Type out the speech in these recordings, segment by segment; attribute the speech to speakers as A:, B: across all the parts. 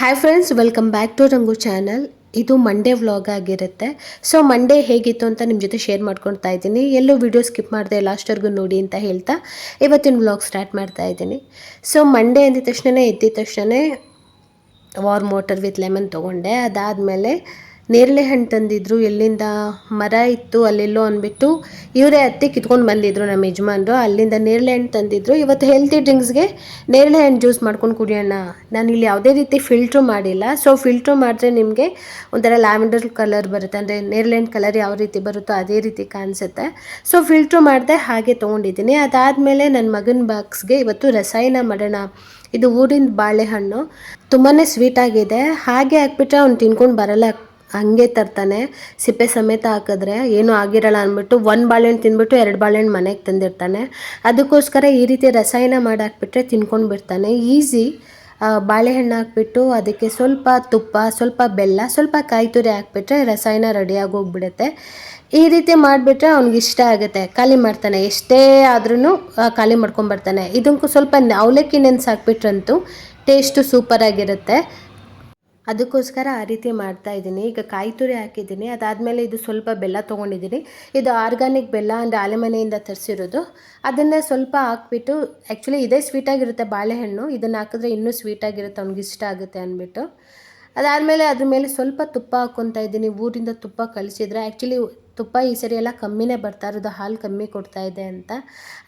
A: Hi friends welcome back to Rangu channel ಇದು Monday vlog ಆಗಿರುತ್ತೆ. So Monday ಹೇಗಿತ್ತು ಅಂತ ನಿಮ್ಮ ಜೊತೆ ಶೇರ್ ಮಾಡ್ಕೊಳ್ತಾ ಇದ್ದೀನಿ. ಎಲ್ಲೂ ವಿಡಿಯೋ ಸ್ಕಿಪ್ ಮಾಡಿದೆ ಲಾಸ್ಟ್ವರೆಗೂ ನೋಡಿ ಅಂತ ಹೇಳ್ತಾ ಇವತ್ತಿನ ವ್ಲಾಗ್ ಸ್ಟಾರ್ಟ್ ಮಾಡ್ತಾ ಇದ್ದೀನಿ. ಸೊ ಮಂಡೇ ಅಂದಿದ ತಕ್ಷಣ ಎದ್ದಿದ ತಕ್ಷಣ ವಾರ್ ಮೋಟರ್ ವಿತ್ ಲೆಮನ್ ತೊಗೊಂಡೆ. ಅದಾದಮೇಲೆ ನೇರಳೆ ಹಣ್ಣು ತಂದಿದ್ರು, ಎಲ್ಲಿಂದ ಮರ ಇತ್ತು ಅಲ್ಲೆಲ್ಲೋ ಅಂದ್ಬಿಟ್ಟು ಇವರೇ ಹತ್ತಿ ಕಿತ್ಕೊಂಡು ಬಂದಿದ್ರು ನಮ್ಮ ಯಜಮಾನ್ರು. ಅಲ್ಲಿಂದ ನೇರಳೆ ಹಣ್ಣು ತಂದಿದ್ರು. ಇವತ್ತು ಹೆಲ್ತಿ ಡ್ರಿಂಕ್ಸ್ಗೆ ನೇರಳೆ ಹಣ್ಣು ಜ್ಯೂಸ್ ಮಾಡ್ಕೊಂಡು ಕುಡಿಯೋಣ. ನಾನು ಇಲ್ಲಿ ಯಾವುದೇ ರೀತಿ ಫಿಲ್ಟ್ರು ಮಾಡಿಲ್ಲ. ಸೊ ಫಿಲ್ಟ್ರು ಮಾಡಿದ್ರೆ ನಿಮಗೆ ಒಂಥರ ಲ್ಯಾವೆಂಡರ್ ಕಲರ್ ಬರುತ್ತೆ. ಅಂದರೆ ನೇರಳೆ ಹಣ್ಣು ಕಲರ್ ಯಾವ ರೀತಿ ಬರುತ್ತೋ ಅದೇ ರೀತಿ ಕಾಣಿಸುತ್ತೆ. ಸೊ ಫಿಲ್ಟ್ರು ಮಾಡಿದೆ ಹಾಗೆ ತೊಗೊಂಡಿದ್ದೀನಿ. ಅದಾದಮೇಲೆ ನನ್ನ ಮಗನ ಬಾಕ್ಸ್ಗೆ ಇವತ್ತು ರಸಾಯನ ಮಾಡೋಣ. ಇದು ಊರಿನ ಬಾಳೆಹಣ್ಣು. ತುಂಬಾ ಸ್ವೀಟಾಗಿದೆ ಹಾಗೆ ಹಾಕ್ಬಿಟ್ರೆ ಅವ್ನು ತಿನ್ಕೊಂಡು ಬರಲ್ಲ. ಹಂಗೆ ತರ್ತಾನೆ. ಸಿಪ್ಪೆ ಸಮೇತ ಹಾಕಿದ್ರೆ ಏನೂ ಆಗಿರಲ್ಲ ಅಂದ್ಬಿಟ್ಟು ಒಂದು ಬಾಳೆಹಣ್ಣು ತಿಂದ್ಬಿಟ್ಟು ಎರಡು ಬಾಳೆಹಣ್ಣು ಮನೆಗೆ ತಂದಿರ್ತಾನೆ. ಅದಕ್ಕೋಸ್ಕರ ಈ ರೀತಿ ರಸಾಯನ ಮಾಡಿ ಹಾಕ್ಬಿಟ್ರೆ ತಿನ್ಕೊಂಡು ಬಿಡ್ತಾನೆ. ಈಸಿ ಬಾಳೆಹಣ್ಣು ಹಾಕ್ಬಿಟ್ಟು ಅದಕ್ಕೆ ಸ್ವಲ್ಪ ತುಪ್ಪ, ಸ್ವಲ್ಪ ಬೆಲ್ಲ, ಸ್ವಲ್ಪ ಕಾಯಿ ತುರಿ ಹಾಕ್ಬಿಟ್ರೆ ರಸಾಯನ ರೆಡಿಯಾಗಿ ಹೋಗ್ಬಿಡುತ್ತೆ ಈ ರೀತಿ ಮಾಡಿಬಿಟ್ರೆ ಅವ್ನಿಗೆ ಇಷ್ಟ ಆಗುತ್ತೆ. ಖಾಲಿ ಮಾಡ್ತಾನೆ. ಎಷ್ಟೇ ಆದ್ರೂ ಖಾಲಿ ಮಾಡ್ಕೊಂಬರ್ತಾನೆ ಇದಕ್ಕೂ ಸ್ವಲ್ಪ ಅವಲಕ್ಕಿ ನೆನ್ಸಿ ಹಾಕ್ಬಿಟ್ರಂತೂ ಟೇಸ್ಟು ಸೂಪರಾಗಿರುತ್ತೆ. ಅದಕ್ಕೋಸ್ಕರ ಆ ರೀತಿ ಮಾಡ್ತಾ ಇದ್ದೀನಿ. ಈಗ ಕಾಯಿ ತುರಿ ಹಾಕಿದ್ದೀನಿ. ಅದಾದಮೇಲೆ ಇದು ಸ್ವಲ್ಪ ಬೆಲ್ಲ ತೊಗೊಂಡಿದ್ದೀನಿ. ಇದು ಆರ್ಗಾನಿಕ್ ಬೆಲ್ಲ ಅಂದರೆ ಆಲೆಮನೆಯಿಂದ ತರಿಸಿರೋದು. ಅದನ್ನು ಸ್ವಲ್ಪ ಹಾಕ್ಬಿಟ್ಟು ಆ್ಯಕ್ಚುಲಿ ಇದೇ ಸ್ವೀಟಾಗಿರುತ್ತೆ ಬಾಳೆಹಣ್ಣು. ಇದನ್ನು ಹಾಕಿದ್ರೆ ಇನ್ನೂ ಸ್ವೀಟಾಗಿರುತ್ತೆ ಅವ್ನಿಗೆ ಇಷ್ಟ ಆಗುತ್ತೆ ಅಂದ್ಬಿಟ್ಟು. ಅದಾದಮೇಲೆ ಅದ್ರ ಮೇಲೆ ಸ್ವಲ್ಪ ತುಪ್ಪ ಹಾಕ್ಕೊತಾ ಇದ್ದೀನಿ. ಊರಿಂದ ತುಪ್ಪ ಕಳಿಸಿದ್ರೆ ಆ್ಯಕ್ಚುಲಿ ತುಪ್ಪ ಈ ಸರಿ ಎಲ್ಲ ಕಮ್ಮಿನೇ ಬರ್ತಾ ಇರೋದು, ಹಾಲು ಕಮ್ಮಿ ಕೊಡ್ತಾ ಇದೆ ಅಂತ.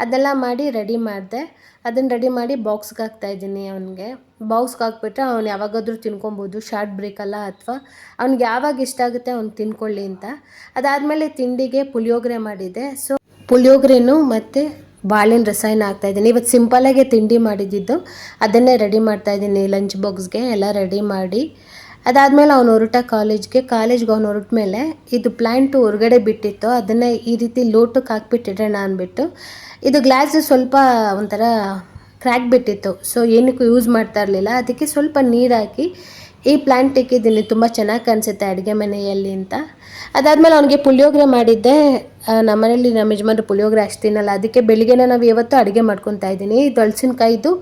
A: ಅದೆಲ್ಲ ಮಾಡಿ ರೆಡಿ ಮಾಡಿದೆ. ಅದನ್ನು ರೆಡಿ ಮಾಡಿ ಬಾಕ್ಸ್ಗೆ ಹಾಕ್ತಾಯಿದ್ದೀನಿ ಅವನಿಗೆ. ಬಾಕ್ಸ್ಗೆ ಹಾಕ್ಬಿಟ್ರೆ ಅವ್ನು ಯಾವಾಗಾದರೂ ತಿನ್ಕೊಬೋದು ಶಾರ್ಟ್ ಬ್ರೇಕಲ್ಲ ಅಥವಾ ಅವ್ನಿಗೆ ಯಾವಾಗ ಇಷ್ಟ ಆಗುತ್ತೆ ಅವ್ನು ತಿನ್ಕೊಳ್ಳಿ ಅಂತ. ಅದಾದಮೇಲೆ ತಿಂಡಿಗೆ ಪುಳಿಯೋಗರೆ ಮಾಡಿದ್ದೆ ಸೊ ಪುಳಿಯೋಗರೆನೂ ಮತ್ತು ಬಾಳೆಹಣ್ಣು ರಸಾಯನ ಹಾಕ್ತಾಯಿದ್ದೀನಿ ಇವತ್ತು ಸಿಂಪಲಾಗೆ ತಿಂಡಿ ಮಾಡಿದ್ದಿದ್ದು ಅದನ್ನೇ ರೆಡಿ ಮಾಡ್ತಾಯಿದ್ದೀನಿ ಲಂಚ್ ಬಾಕ್ಸ್ಗೆ ಎಲ್ಲ ರೆಡಿ ಮಾಡಿ. ಅದಾದಮೇಲೆ ಅವ್ನು ಹೊರಟ ಕಾಲೇಜ್ಗೆ ಕಾಲೇಜ್ಗೆ ಅವ್ನು ಹೊರಟ ಮೇಲೆ ಇದು ಪ್ಲ್ಯಾಂಟು ಹೊರಗಡೆ ಬಿಟ್ಟಿತ್ತು. ಅದನ್ನು ಈ ರೀತಿ ಲೋಟಕ್ಕೆ ಹಾಕ್ಬಿಟ್ಟಿಡೋಣ ಅಂದ್ಬಿಟ್ಟು. ಇದು ಗ್ಲಾಸ್ ಸ್ವಲ್ಪ ಒಂಥರ ಕ್ರ್ಯಾಕ್ ಬಿಟ್ಟಿತ್ತು. ಸೊ ಏನಕ್ಕೂ ಯೂಸ್ ಮಾಡ್ತಾ ಇರಲಿಲ್ಲ. ಅದಕ್ಕೆ ಸ್ವಲ್ಪ ನೀರು ಹಾಕಿ ಈ ಪ್ಲ್ಯಾಂಟ್ ಇಕ್ಕಿದ್ದೀನಿ ತುಂಬ ಚೆನ್ನಾಗಿ ಕಾಣಿಸುತ್ತೆ ಅಡುಗೆ ಮನೆಯಲ್ಲಿ ಅಂತ. ಅದಾದಮೇಲೆ ಅವನಿಗೆ ಪುಳಿಯೋಗರೆ ಮಾಡಿದ್ದೆ. ನಮ್ಮನೇಲಿ ನಮ್ಮ ಯಜಮಾನ್ರು ಪುಳಿಯೋಗರೆ ಅಷ್ಟು ತಿನ್ನಲ್ಲ. ಅದಕ್ಕೆ ಬೆಳಿಗ್ಗೆನೇ ನಾವು ಯಾವತ್ತೂ ಅಡುಗೆ ಮಾಡ್ಕೊತಾ ಇದ್ದೀನಿ. ಇದು ಹಲಸಿನಕಾಯಿದು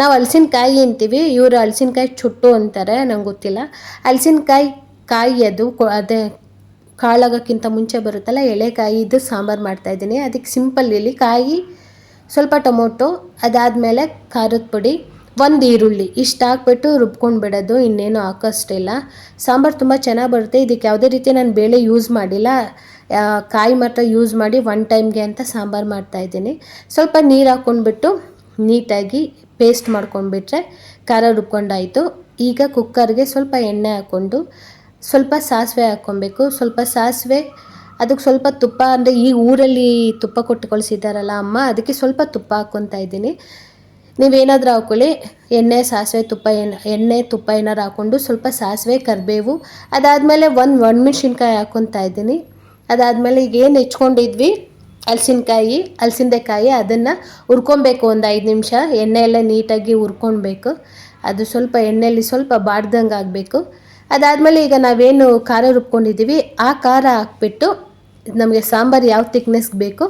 A: ನಾವು ಹಲಸಿನಕಾಯಿ ಅಂತೀವಿ ಇವರು ಹಲಸಿನಕಾಯಿ ಚುಟ್ಟು ಅಂತಾರೆ, ನಂಗೆ ಗೊತ್ತಿಲ್ಲ. ಹಲಸಿನಕಾಯಿ ಕಾಯಿ ಅದು ಅದೇ ಕಾಳಾಗೋಕ್ಕಿಂತ ಮುಂಚೆ ಬರುತ್ತಲ್ಲ, ಎಳೆಕಾಯಿ ಇದು ಸಾಂಬಾರು ಮಾಡ್ತಾಯಿದ್ದೀನಿ ಅದಕ್ಕೆ ಸಿಂಪಲ್ ಇಲ್ಲಿ ಕಾಯಿ, ಸ್ವಲ್ಪ ಟೊಮೊಟೊ, ಅದಾದಮೇಲೆ ಖಾರದ ಪುಡಿ. ಒಂದು ಈರುಳ್ಳಿ. ಇಷ್ಟು ಹಾಕ್ಬಿಟ್ಟು ರುಬ್ಕೊಂಡು ಬಿಡೋದು ಇನ್ನೇನು ಹಾಕೋಷ್ಟಿಲ್ಲ. ಸಾಂಬಾರು ತುಂಬ ಚೆನ್ನಾಗಿ ಬರುತ್ತೆ. ಇದಕ್ಕೆ ಯಾವುದೇ ರೀತಿ ನಾನು ಬೇಳೆ ಯೂಸ್ ಮಾಡಿಲ್ಲ. ಕಾಯಿ ಮಾತ್ರ ಯೂಸ್ ಮಾಡಿ ಒನ್ ಟೈಮ್ಗೆ ಅಂತ ಸಾಂಬಾರು ಮಾಡ್ತಾಯಿದ್ದೀನಿ ಸ್ವಲ್ಪ ನೀರು ಹಾಕ್ಕೊಂಡ್ಬಿಟ್ಟು ನೀಟಾಗಿ ಪೇಸ್ಟ್ ಮಾಡ್ಕೊಂಡ್ಬಿಟ್ರೆ ಖಾರ ರುಬ್ಕೊಂಡಾಯಿತು. ಈಗ ಕುಕ್ಕರ್ಗೆ ಸ್ವಲ್ಪ ಎಣ್ಣೆ ಹಾಕ್ಕೊಂಡು ಸ್ವಲ್ಪ ಸಾಸಿವೆ ಹಾಕ್ಕೊಬೇಕು. ಸ್ವಲ್ಪ ಸಾಸಿವೆ, ಅದಕ್ಕೆ ಸ್ವಲ್ಪ ತುಪ್ಪ ಅಂದರೆ ಈ ಊರಲ್ಲಿ ತುಪ್ಪ ಕೊಟ್ಟು ಕಳಿಸಿದ್ದಾರಲ್ಲ ಅಮ್ಮ, ಅದಕ್ಕೆ ಸ್ವಲ್ಪ ತುಪ್ಪ ಹಾಕ್ಕೊತಾ ಇದ್ದೀನಿ. ನೀವೇನಾದರೂ ಹಾಕ್ಕೊಳ್ಳಿ ಎಣ್ಣೆ, ಸಾಸಿವೆ, ತುಪ್ಪ ಎಣ್ಣೆ ಎಣ್ಣೆ, ತುಪ್ಪ ಏನಾರು ಹಾಕ್ಕೊಂಡು ಸ್ವಲ್ಪ ಸಾಸಿವೆ, ಕರಿಬೇವು, ಅದಾದಮೇಲೆ ಒಂದು ಒಣಮೆಣ್ಸಿನ್ಕಾಯಿ ಹಾಕ್ಕೊತಾ ಇದ್ದೀನಿ. ಅದಾದಮೇಲೆ ಈಗ ಏನು ಹೆಚ್ಕೊಂಡಿದ್ವಿ? ಹಲ್ಸಿನಕಾಯಿ, ಹಲ್ಸಿಂದೆಕಾಯಿ, ಅದನ್ನು ಹುರ್ಕೊಬೇಕು ಒಂದು ಐದು ನಿಮಿಷ. ಎಣ್ಣೆ ಎಲ್ಲ ನೀಟಾಗಿ ಹುರ್ಕೊಳ್ಬೇಕು ಅದು ಸ್ವಲ್ಪ ಎಣ್ಣೆಯಲ್ಲಿ ಸ್ವಲ್ಪ ಬಾಡ್ದಂಗೆ ಆಗಬೇಕು ಅದಾದಮೇಲೆ ಈಗ ನಾವೇನು ಖಾರ ರುಬ್ಕೊಂಡಿದ್ದೀವಿ, ಆ ಖಾರ ಹಾಕ್ಬಿಟ್ಟು ನಮಗೆ ಸಾಂಬಾರು ಯಾವ ತಿಕ್ನೆಸ್ಗೆ ಬೇಕು,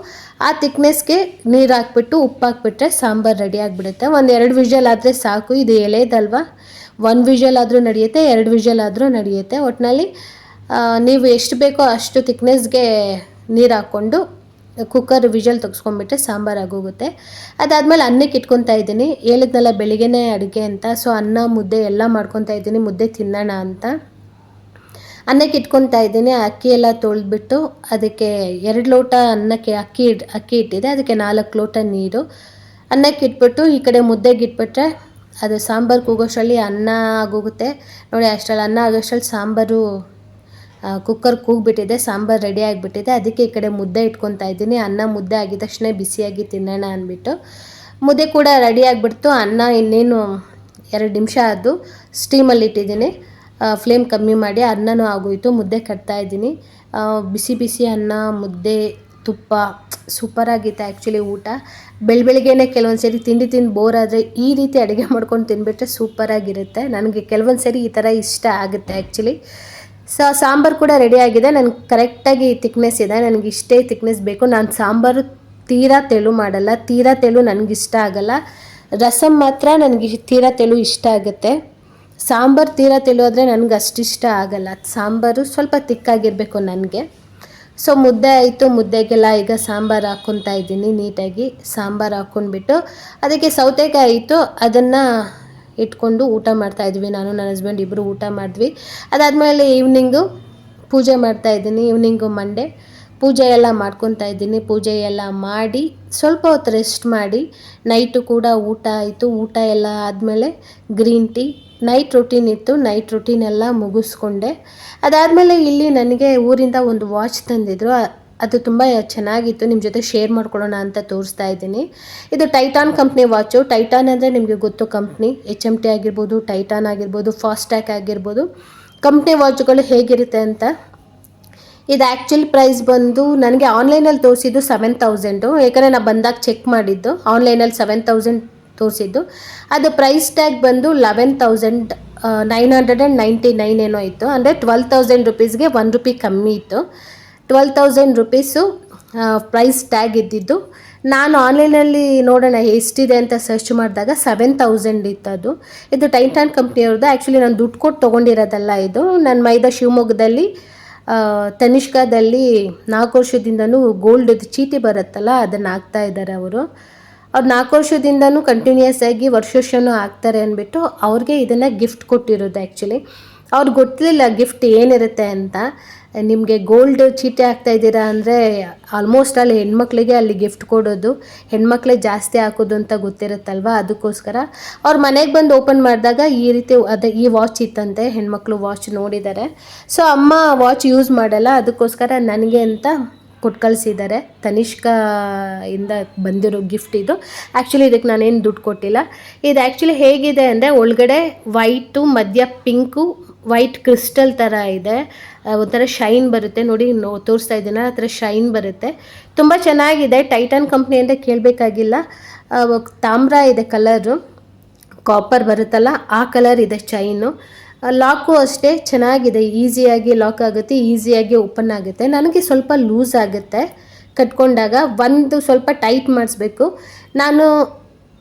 A: ಆ ತಿಕ್ನೆಸ್ಗೆ ನೀರು ಹಾಕ್ಬಿಟ್ಟು ಉಪ್ಪು ಹಾಕ್ಬಿಟ್ರೆ ಸಾಂಬಾರು ರೆಡಿ ಆಗಿಬಿಡುತ್ತೆ. ಒಂದು ಎರಡು ವಿಷಲ್ ಆದರೆ ಸಾಕು, ಇದು ಎಳೆದಲ್ವ? ಒಂದು ವಿಷಲ್ ಆದರೂ ನಡೆಯುತ್ತೆ, ಎರಡು ವಿಷಲ್ ಆದರೂ ನಡೆಯುತ್ತೆ. ಒಟ್ಟಿನಲ್ಲಿ ನೀವು ಎಷ್ಟು ಬೇಕೋ ಅಷ್ಟು ತಿಕ್ನೆಸ್ಗೆ ನೀರು ಹಾಕ್ಕೊಂಡು ಕುಕ್ಕರ್ ವಿಷಲ್ ತೆಗೆಸ್ಕೊಂಡ್ಬಿಟ್ರೆ ಸಾಂಬಾರು ಆಗೋಗುತ್ತೆ. ಅದಾದಮೇಲೆ ಅನ್ನಕ್ಕೆ ಇಟ್ಕೊತಾ ಇದ್ದೀನಿ. ಹೇಳಿದ್ನಲ್ಲ ಬೆಳಿಗ್ಗೆನೇ ಅಡುಗೆ ಅಂತ. ಸೊ ಅನ್ನ, ಮುದ್ದೆ ಎಲ್ಲ ಮಾಡ್ಕೊತಾ ಇದ್ದೀನಿ. ಮುದ್ದೆ ತಿನ್ನೋಣ ಅಂತ. ಅನ್ನಕ್ಕೆ ಇಟ್ಕೊತಾ ಇದ್ದೀನಿ. ಅಕ್ಕಿ ಎಲ್ಲ ತೊಳೆದ್ಬಿಟ್ಟು ಅದಕ್ಕೆ ಎರಡು ಲೋಟ ಅನ್ನಕ್ಕೆ ಅಕ್ಕಿ ಅಕ್ಕಿ ಇಟ್ಟಿದೆ. ಅದಕ್ಕೆ ನಾಲ್ಕು ಲೋಟ ನೀರು. ಅನ್ನಕ್ಕೆ ಇಟ್ಬಿಟ್ಟು ಈ ಕಡೆ ಮುದ್ದೆಗೆ ಇಟ್ಬಿಟ್ರೆ ಅದು ಸಾಂಬಾರು ಕೂಗೋಷ್ಟರಲ್ಲಿ ಅನ್ನ ಆಗೋಗುತ್ತೆ. ನೋಡಿ, ಅಷ್ಟರಲ್ಲಿ ಅನ್ನ ಆಗೋಷ್ಟರಲ್ಲಿ ಸಾಂಬಾರು ಕುಕ್ಕರ್ ಕೂಗ್ಬಿಟ್ಟಿದೆ. ಸಾಂಬಾರು ರೆಡಿ ಆಗಿಬಿಟ್ಟಿದೆ. ಅದಕ್ಕೆ ಈ ಕಡೆ ಮುದ್ದೆ ಇಟ್ಕೊತಾ ಇದ್ದೀನಿ. ಅನ್ನ ಮುದ್ದೆ ಆಗಿದ ತಕ್ಷಣ ಬಿಸಿಯಾಗಿ ತಿನ್ನೋಣ ಅಂದ್ಬಿಟ್ಟು. ಮುದ್ದೆ ಕೂಡ ರೆಡಿ ಆಗಿಬಿಡ್ತು. ಅನ್ನ ಇನ್ನೇನು ಎರಡು ನಿಮಿಷ ಅದು ಸ್ಟೀಮಲ್ಲಿ ಇಟ್ಟಿದ್ದೀನಿ. ಫ್ಲೇಮ್ ಕಮ್ಮಿ ಮಾಡಿ ಅನ್ನನೂ ಆಗೋಯಿತು, ಮುದ್ದೆ ಕಟ್ತಾ ಇದ್ದೀನಿ. ಬಿಸಿ ಬಿಸಿ ಅನ್ನ, ಮುದ್ದೆ, ತುಪ್ಪ ಸೂಪರಾಗಿತ್ತು ಆ್ಯಕ್ಚುಲಿ ಊಟ. ಬೆಳ ಬೆಳಿಗ್ಗೆನೇ ಕೆಲವೊಂದು ಸರಿ ತಿಂಡಿ ತಿಂದು ಬೋರ್ ಆದರೆ ಈ ರೀತಿ ಅಡುಗೆ ಮಾಡ್ಕೊಂಡು ತಿಂದುಬಿಟ್ರೆ ಸೂಪರಾಗಿರುತ್ತೆ ನನಗೆ ಕೆಲವೊಂದು ಸರಿ ಈ ಥರ ಇಷ್ಟ ಆಗುತ್ತೆ ಆ್ಯಕ್ಚುಲಿ ಸೊ, ಸಾಂಬಾರು ಕೂಡ ರೆಡಿ ಆಗಿದೆ. ನನಗೆ ಕರೆಕ್ಟಾಗಿ ತಿಕ್ನೆಸ್ ಇದೆ. ನನಗೆ ಇಷ್ಟೇ ತಿಕ್ನೆಸ್ ಬೇಕು. ನಾನು ಸಾಂಬಾರು ತೀರಾ ತೆಳು ಮಾಡಲ್ಲ. ತೀರಾ ತೆಳು ನನಗಿಷ್ಟ ಆಗಲ್ಲ. ರಸಮ್ ಮಾತ್ರ ನನಗೆ ತೀರಾ ತೆಳು ಇಷ್ಟ ಆಗುತ್ತೆ. ಸಾಂಬಾರು ತೀರಾ ತಿಳಿಯೋದ್ರೆ ನನಗೆ ಅಷ್ಟಿಷ್ಟ ಆಗಲ್ಲ. ಸಾಂಬಾರು ಸ್ವಲ್ಪ ತಿಕ್ಕಾಗಿರಬೇಕು ನನಗೆ. ಸೊ ಮುದ್ದೆ ಆಯಿತು, ಮುದ್ದೆಗೆಲ್ಲ ಈಗ ಸಾಂಬಾರು ಹಾಕ್ಕೊತಾ ಇದ್ದೀನಿ ನೀಟಾಗಿ. ಸಾಂಬಾರು ಹಾಕ್ಕೊಂಡ್ಬಿಟ್ಟು ಅದಕ್ಕೆ ಸೌತೆಕಾಯಿ ಇತ್ತು ಅದನ್ನು ಇಟ್ಕೊಂಡು ಊಟ ಮಾಡ್ತಾ ಇದ್ವಿ. ನಾನು, ನನ್ನ ಹಸ್ಬೆಂಡ್ ಇಬ್ಬರು ಊಟ ಮಾಡಿದ್ವಿ. ಅದಾದಮೇಲೆ ಈವ್ನಿಂಗು ಪೂಜೆ ಮಾಡ್ತಾ ಇದ್ದೀನಿ ಈವ್ನಿಂಗು ಮಂಡೇ ಪೂಜೆ ಎಲ್ಲ ಮಾಡ್ಕೊತಾ ಇದ್ದೀನಿ. ಪೂಜೆ ಎಲ್ಲ ಮಾಡಿ ಸ್ವಲ್ಪ ಹೊತ್ತು ರೆಸ್ಟ್ ಮಾಡಿ ನೈಟು ಕೂಡ ಊಟ ಆಯಿತು. ಊಟ ಎಲ್ಲ ಆದಮೇಲೆ ಗ್ರೀನ್ ಟೀ ನೈಟ್ ರೊಟೀನ್ ಇತ್ತು. ನೈಟ್ ರುಟೀನ್ ಎಲ್ಲ ಮುಗಿಸ್ಕೊಂಡೆ. ಅದಾದಮೇಲೆ ಇಲ್ಲಿ ನನಗೆ ಊರಿಂದ ಒಂದು ವಾಚ್ ತಂದಿದ್ರು. ಅದು ತುಂಬ ಚೆನ್ನಾಗಿತ್ತು. ನಿಮ್ಮ ಜೊತೆ ಶೇರ್ ಮಾಡ್ಕೊಳ್ಳೋಣ ಅಂತ ತೋರಿಸ್ತಾ ಇದ್ದೀನಿ. ಇದು ಟೈಟಾನ್ ಕಂಪ್ನಿ ವಾಚು ಟೈಟಾನ್ ಅಂದರೆ ನಿಮಗೆ ಗೊತ್ತು ಕಂಪ್ನಿ ಎಚ್ ಎಂ ಟಿ ಆಗಿರ್ಬೋದು ಟೈಟಾನ್ ಆಗಿರ್ಬೋದು ಫಾಸ್ಟ್ಯಾಕ್ ಆಗಿರ್ಬೋದು. ಕಂಪ್ನಿ ವಾಚ್ಗಳು ಹೇಗಿರುತ್ತೆ ಅಂತ. ಇದು ಆ್ಯಕ್ಚುಲಿ ಪ್ರೈಸ್ ಬಂದು ನನಗೆ ಆನ್ಲೈನಲ್ಲಿ ತೋರಿಸಿದ್ದು ಸೆವೆನ್ ತೌಸಂಡು ಯಾಕಂದರೆ ನಾನು ಬಂದಾಗ ಚೆಕ್ ಮಾಡಿದ್ದು. ಆನ್ಲೈನಲ್ಲಿ ಸೆವೆನ್ ತೌಸಂಡ್ ತೋರಿಸಿದ್ದು. ಅದು ಪ್ರೈಸ್ ಟ್ಯಾಗ್ ಬಂದು eleven thousand nine hundred and ninety nine ಏನೋ ಇತ್ತು. ಅಂದರೆ ಟ್ವೆಲ್ ತೌಸಂಡ್ ರುಪೀಸ್ಗೆ ಒನ್ ರುಪಿ ಕಮ್ಮಿ ಇತ್ತು. Twelve thousand rupees price tag ಇದ್ದಿದ್ದು. ನಾನು ಆನ್ಲೈನಲ್ಲಿ ನೋಡೋಣ ಎಷ್ಟಿದೆ ಅಂತ ಸರ್ಚ್ ಮಾಡಿದಾಗ ಸೆವೆನ್ ತೌಸಂಡ್ ಇತ್ತು ಅದು. ಇದು ಟೈಟಾನ್ ಕಂಪ್ನಿಯವ್ರದ್ದು. ಆ್ಯಕ್ಚುಲಿ ನಾನು ದುಡ್ಡು ಕೊಟ್ಟು ತೊಗೊಂಡಿರೋದಲ್ಲ ಇದು. ನನ್ನ ಮೈದ ಶಿವಮೊಗ್ಗದಲ್ಲಿ ತನಿಷ್ಕಾದಲ್ಲಿ ನಾಲ್ಕು ವರ್ಷದಿಂದನೂ ಗೋಲ್ಡ್ ಚೀಟಿ ಬರುತ್ತಲ್ಲ, ಅದನ್ನು ಹಾಕ್ತಾ ಇದ್ದಾರೆ ಅವರು. ಅವ್ರು ನಾಲ್ಕು ವರ್ಷದಿಂದನೂ ಕಂಟಿನ್ಯೂಸ್ ಆಗಿ ವರ್ಷ ಆಗ್ತಾರೆ ಅಂದ್ಬಿಟ್ಟು ಅವ್ರಿಗೆ ಇದನ್ನು ಗಿಫ್ಟ್ ಕೊಟ್ಟಿರೋದು ಆ್ಯಕ್ಚುಲಿ ಅವ್ರಿಗೆ ಗೊತ್ತಿಲ್ಲ ಗಿಫ್ಟ್ ಏನಿರುತ್ತೆ ಅಂತ. ನಿಮಗೆ ಗೋಲ್ಡ್ ಚೀಟಿ ಹಾಕ್ತಾ ಇದ್ದೀರಾ ಅಂದರೆ ಆಲ್ಮೋಸ್ಟ್ ಅಲ್ಲಿ ಹೆಣ್ಮಕ್ಳಿಗೆ ಅಲ್ಲಿ ಗಿಫ್ಟ್ ಕೊಡೋದು, ಹೆಣ್ಮಕ್ಳೇ ಜಾಸ್ತಿ ಹಾಕೋದು ಅಂತ ಗೊತ್ತಿರುತ್ತಲ್ವ? ಅದಕ್ಕೋಸ್ಕರ ಅವ್ರ ಮನೆಗೆ ಬಂದು ಓಪನ್ ಮಾಡಿದಾಗ ಈ ರೀತಿ ಅದೇ ಈ ವಾಚ್ ಇತ್ತಂತೆ, ಹೆಣ್ಮಕ್ಳು ವಾಚ್ ನೋಡಿದ್ದಾರೆ ಸೊ ಅಮ್ಮ ವಾಚ್ ಯೂಸ್ ಮಾಡಲ್ಲ, ಅದಕ್ಕೋಸ್ಕರ ನನಗೆ ಅಂತ ಕೊಟ್ಟು ಕಳಿಸಿದ್ದಾರೆ ತನಿಷ್ಕಾ ಇಂದ ಬಂದಿರೋ ಗಿಫ್ಟ್ ಇದು. ಆ್ಯಕ್ಚುಲಿ ಇದಕ್ಕೆ ನಾನೇನು ದುಡ್ಡು ಕೊಟ್ಟಿಲ್ಲ. ಇದು ಆ್ಯಕ್ಚುಲಿ ಹೇಗಿದೆ ಅಂದರೆ ಒಳಗಡೆ ವೈಟು ಮಧ್ಯ ಪಿಂಕು ವೈಟ್ ಕ್ರಿಸ್ಟಲ್ ಥರ ಇದೆ. ಒಂಥರ ಶೈನ್ ಬರುತ್ತೆ. ನೋಡಿ, ನೋ, ತೋರಿಸ್ತಾ ಇದ್ದೀನ? ಆ ಥರ ಶೈನ್ ಬರುತ್ತೆ. ತುಂಬ ಚೆನ್ನಾಗಿದೆ. ಟೈಟನ್ ಕಂಪ್ನಿ ಅಂತ ಕೇಳಬೇಕಾಗಿಲ್ಲ. ತಾಮ್ರ ಇದೆ ಕಲರು ಕಾಪರ್ ಬರುತ್ತಲ್ಲ, ಆ ಕಲರ್ ಇದೆ ಚೈನು ಲಾಕು ಅಷ್ಟೇ ಚೆನ್ನಾಗಿದೆ. ಈಸಿಯಾಗಿ ಲಾಕ್ ಆಗುತ್ತೆ, ಈಸಿಯಾಗಿ ಓಪನ್ ಆಗುತ್ತೆ. ನನಗೆ ಸ್ವಲ್ಪ ಲೂಸ್ ಆಗುತ್ತೆ. ಕಟ್ಕೊಂಡಾಗ ಒಂದು ಸ್ವಲ್ಪ ಟೈಟ್ ಮಾಡಿಸ್ಬೇಕು. ನಾನು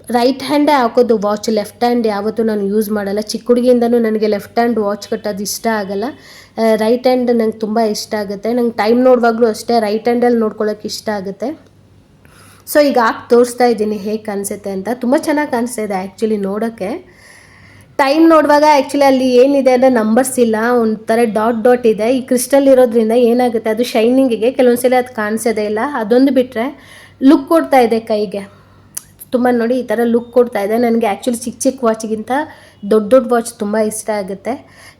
A: ರೈಟ್ ಹ್ಯಾಂಡೇ ಹಾಕೋದು, ವಾಚ್ ಲೆಫ್ಟ್ ಹ್ಯಾಂಡ್ ಯಾವತ್ತೂ ನಾನು ಯೂಸ್ ಮಾಡಲ್ಲ. ಚಿಕ್ಕ ಹುಡುಗಿಯಿಂದನೂ ನನಗೆ ಲೆಫ್ಟ್ ಹ್ಯಾಂಡ್ ವಾಚ್ ಕಟ್ಟೋದು ಇಷ್ಟ ಆಗಲ್ಲ. ರೈಟ್ ಹ್ಯಾಂಡ್ ನಂಗೆ ತುಂಬ ಇಷ್ಟ ಆಗುತ್ತೆ. ನಂಗೆ ಟೈಮ್ ನೋಡುವಾಗಲೂ ಅಷ್ಟೇ ರೈಟ್ ಹ್ಯಾಂಡಲ್ಲಿ ನೋಡ್ಕೊಳ್ಳೋಕೆ ಇಷ್ಟ ಆಗುತ್ತೆ. ಸೊ, ಈಗ ಹಾಕಿ ತೋರಿಸ್ತಾ ಇದ್ದೀನಿ ಹೇಗೆ ಕಾಣಿಸುತ್ತೆ ಅಂತ. ತುಂಬ ಚೆನ್ನಾಗಿ ಕಾಣಿಸ್ತಾ ಇದೆ, ಆ್ಯಕ್ಚುಲಿ ನೋಡೋಕ್ಕೆ. ಟೈಮ್ ನೋಡುವಾಗ ಆ್ಯಕ್ಚುಲಿ ಅಲ್ಲಿ ಏನಿದೆ ಅಂದರೆ ನಂಬರ್ಸ್ ಇಲ್ಲ, ಒಂಥರ ಡಾಟ್ ಡಾಟ್ ಇದೆ. ಈ ಕ್ರಿಸ್ಟಲ್ ಇರೋದ್ರಿಂದ ಏನಾಗುತ್ತೆ, ಅದು ಶೈನಿಂಗಿಗೆ ಕೆಲವೊಂದ್ಸಲ ಅದು ಕಾಣಿಸೋದೇ ಇಲ್ಲ. ಅದೊಂದು ಬಿಟ್ಟರೆ ಲುಕ್ ಕೊಡ್ತಾ ಇದೆ ಕೈಗೆ. ತುಂಬ ನೋಡಿ ಈ ಥರ ಲುಕ್ ಕೊಡ್ತಾ ಇದೆ. ನನಗೆ ಆ್ಯಕ್ಚುಲಿ ಚಿಕ್ಕ ಚಿಕ್ಕ ವಾಚ್ಗಿಂತ ದೊಡ್ಡ ದೊಡ್ಡ ವಾಚ್ ತುಂಬ ಇಷ್ಟ ಆಗುತ್ತೆ.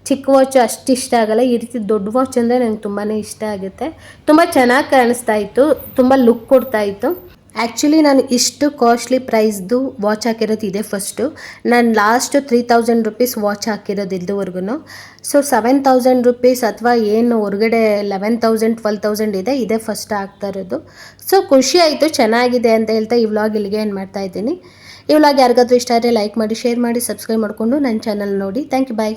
A: ಚಿಕ್ಕ ವಾಚ್ ಅಷ್ಟು ಇಷ್ಟ ಆಗಲ್ಲ. ಈ ರೀತಿ ದೊಡ್ಡ ವಾಚ್ ಅಂದರೆ ನಂಗೆ ತುಂಬಾ ಇಷ್ಟ ಆಗುತ್ತೆ. ತುಂಬ ಚೆನ್ನಾಗಿ ಕಾಣಿಸ್ತಾ ಇತ್ತು. ತುಂಬ ಲುಕ್ ಕೊಡ್ತಾ ಇತ್ತು. ಆ್ಯಕ್ಚುಲಿ ನಾನು ಇಷ್ಟು ಕಾಸ್ಟ್ಲಿ ಪ್ರೈಸ್ದು ವಾಚ್ ಹಾಕಿರೋದು ಇದೆ ಫಸ್ಟು ನಾನು last three thousand rupees watch ಹಾಕಿರೋದು ಇದುವರೆಗೂ ಸೊ ಸೆವೆನ್ ತೌಸಂಡ್ ರುಪೀಸ್ ಅಥವಾ ಏನು ಹೊರಗಡೆ ಲೆವೆನ್ ತೌಸಂಡ್ ಟ್ವೆಲ್ ತೌಸಂಡ್ ಇದೆ, ಇದೇ ಫಸ್ಟ್ ಆಗ್ತಾ ಇರೋದು. ಸೊ ಖುಷಿ ಆಯಿತು, ಚೆನ್ನಾಗಿದೆ ಅಂತ ಹೇಳ್ತಾ ಈ ವ್ಲಾಗ್ ಇಲ್ಲಿಗೆ ಏನು ಮಾಡ್ತಾ ಇದ್ದೀನಿ. ಈ ವ್ಲಾಗ್ ಯಾರಿಗಾದ್ರೂ ಇಷ್ಟ ಆದರೆ ಲೈಕ್ ಮಾಡಿ ಶೇರ್ ಮಾಡಿ ಸಬ್ಸ್ಕ್ರೈಬ್ ಮಾಡಿಕೊಂಡು ನನ್ನ ಚಾನಲ್ ನೋಡಿ. Thank you bye